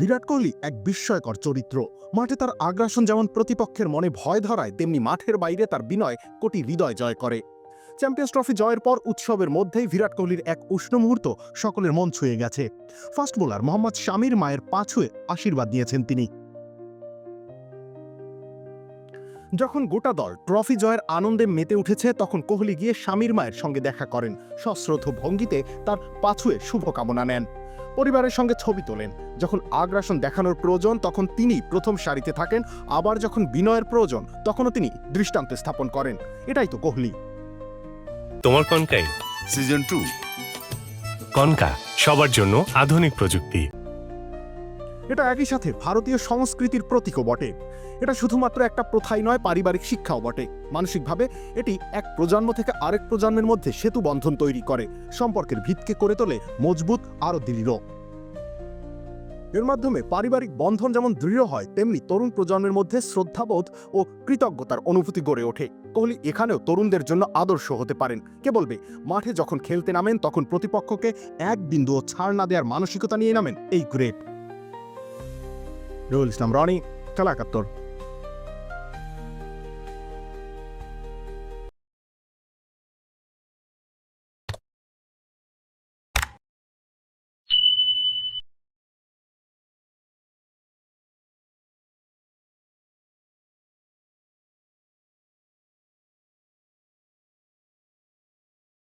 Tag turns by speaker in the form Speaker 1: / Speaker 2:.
Speaker 1: বিরাট কোহলি এক বিস্ময়কর চরিত্র। মাঠে তার আগ্রাসন যেমন প্রতিপক্ষের মনে ভয় ধরায়, তেমনি মাঠের বাইরে তার বিনয় কোটি হৃদয় জয় করে। চ্যাম্পিয়ন্স ট্রফি জয়ের পর উৎসবের মধ্যেই বিরাট কোহলির এক উষ্ণ মুহূর্ত সকলের মন ছুঁয়ে গেছে। ফাস্ট বোলার মোহাম্মদ শামির মায়ের পা ছুঁয়ে আশীর্বাদ নিয়েছেন তিনি। যখন গোটা দল ট্রফি জয়ের আনন্দে মেতে উঠেছে তখন কোহলি গিয়ে স্বামীর মায়ের সঙ্গে দেখা করেন। সশ্রদ্ধ ভঙ্গিতে তার পাছুয়ে শুভকামনা নেন। পরিবারের সঙ্গে ছবি তোলেন। যখন আগ্রাসন দেখানোর প্রয়োজন তখন তিনি প্রথম সারিতে থাকেন। আবার যখন বিনয়ের প্রয়োজন তখনও তিনি দৃষ্টান্ত স্থাপন করেন। এটাই তো কোহলি।
Speaker 2: তোমার কনকাই
Speaker 3: সিজন টু
Speaker 2: কনকা সবার জন্য আধুনিক প্রযুক্তি।
Speaker 1: এটা একই সাথে ভারতীয় সংস্কৃতির প্রতীকও বটে। এটা শুধুমাত্র একটা প্রথাই নয়, পারিবারিক শিক্ষাও বটে। মানসিকভাবে এটি এক প্রজন্ম থেকে আরেক প্রজন্মের মধ্যে সেতু বন্ধন তৈরি করে। সম্পর্কের ভিতকে করে তোলে, মজবুত, আরও দৃঢ়। এর মাধ্যমে পারিবারিক বন্ধন যেমন দৃঢ় হয়, তেমনি তরুণ প্রজন্মের মধ্যে শ্রদ্ধাবোধ ও কৃতজ্ঞতার অনুভূতি গড়ে ওঠে। কোহলি এখানেও তরুণদের জন্য আদর্শ হতে পারেন। কে বলবে, মাঠে যখন খেলতে নামেন, তখন প্রতিপক্ষকে এক বিন্দুও ছাড় না দেওয়ার মানসিকতা নিয়ে নামেন এই গ্রেট রুল ইসলাম রনি খেলা একাত্তর